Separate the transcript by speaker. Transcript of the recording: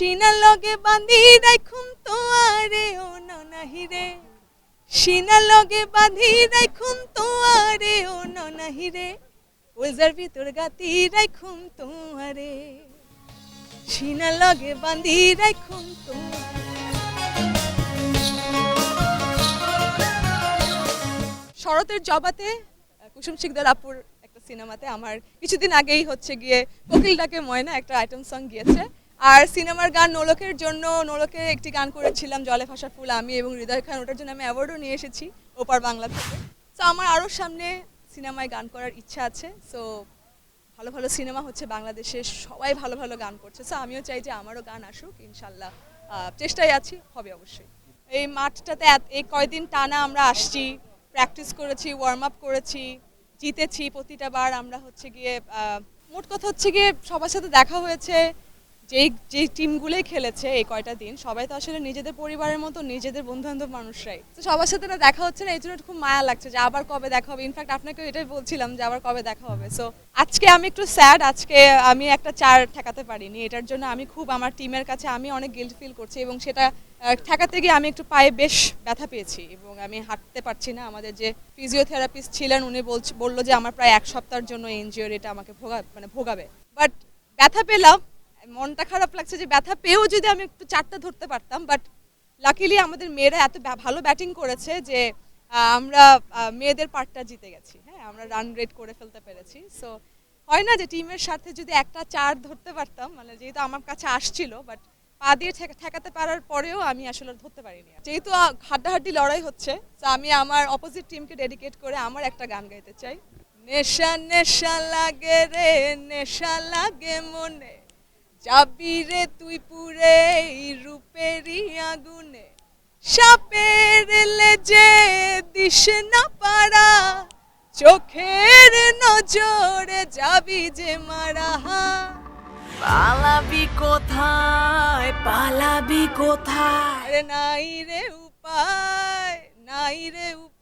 Speaker 1: সিনার লগে বাঁধি রাখুম তোয়ারে, ও ননাহি রে। সিনার লগে বাঁধি রাখুম তোয়ারে, ও ননাহি রে। ওলজার ভিতর গাতি রাখুম তোয়ারে। সিনার লগে বাঁধি রাখুম তোয়ারে। শরতের জবাতে কুসুম শিকদার আপুর একটা সিনেমাতে আমার কিছুদিন আগেই হচ্ছে গিয়ে কোকিল ডাকে ময়না একটা আইটেম সং গিয়েছে। আর সিনেমার গান নোলকের জন্য নোলকের একটি গান করেছিলাম, জলে ভাসা ফুল আমি এবং হৃদয় খান, ওটার জন্য আমি অ্যাওয়ার্ডও নিয়ে এসেছি ওপার বাংলা থেকে। তো আমার আরও সামনে সিনেমায় গান করার ইচ্ছা আছে সো ভালো ভালো সিনেমা হচ্ছে বাংলাদেশে, সবাই ভালো ভালো গান করছে। সো আমিও চাই যে আমারও গান আসুক, ইনশাল্লাহ চেষ্টায় আছি, হবে অবশ্যই। এই মাঠটাতে এই কয়দিন টানা আমরা আসছি প্র্যাকটিস করেছি ওয়ার্ম আপ করেছি, জিতেছি, প্রতিটা বার আমরা হচ্ছে গিয়ে মোট কথা হচ্ছে গিয়ে সবার সাথে দেখা হয়েছে যেই যেই টিমগুলোই খেলেছে এই কয়টা দিন, সবাই তো আসলে নিজেদের পরিবারের মতো নিজেদের বন্ধু বান্ধব মানুষরাই। তো সবার সাথে না দেখা হচ্ছে না, এই জন্য খুব মায়া লাগছে যে আবার কবে দেখা হবে। ইনফ্যাক্ট আপনাকেও এটাই বলছিলাম যে আবার কবে দেখা হবে। সো আজকে আমি একটু স্যাড আজকে আমি একটা চার ঠেকাতে পারিনি। এটার জন্য আমি খুব আমার টিমের কাছে আমি অনেক গিল্ট ফিল করছি এবং সেটা ঠেকাতে গিয়ে আমি একটু পায়ে বেশ ব্যথা পেয়েছি এবং আমি হাঁটতে পারছি না। আমাদের যে ফিজিওথেরাপিস্ট ছিলেন, উনি বলছে, বলল যে আমার প্রায় এক সপ্তাহের জন্য ইনজিওর এটা আমাকে ভোগা মানে ভোগাবে। বাট ব্যথা পেলাম মনটা খারাপ লাগছে যে ব্যথা পেয়েও যদি আমি একটু চারটা ধরতে পারতাম বাট লাকিলি আমাদের মেয়েরা এত ভালো ব্যাটিং করেছে যে আমরা মেয়েদের পার্টটা জিতে গেছি। হ্যাঁ আমরা রান রেট করে ফেলতে পেরেছি। সো হয় না যে টিমের সাথে যদি একটা চার ধরতে পারতাম মানে যেহেতু আমার কাছে আসছিল বাট পা দিয়ে ঠেকা- ঠেকাতে পারার পরেও আমি আসলে ধরতে পারিনি। যেহেতু হাড্ডাহাড্ডি লড়াই হচ্ছে তো আমি আমার অপোজিট টিমকে ডেডিকেট করে আমার একটা গান গাইতে চাই। নেশা নেশা লাগে রে, নেশা লাগে মনে। যাবি রে তুই পুরে রূপেরই আগুনে। সাপের লেজে দিস না পারা চোখের নজরে যাবি যে মারা।
Speaker 2: পালাবি কোথায় পালাবি কোথায়?
Speaker 1: নাই রে উপায় নাই রে উপায়।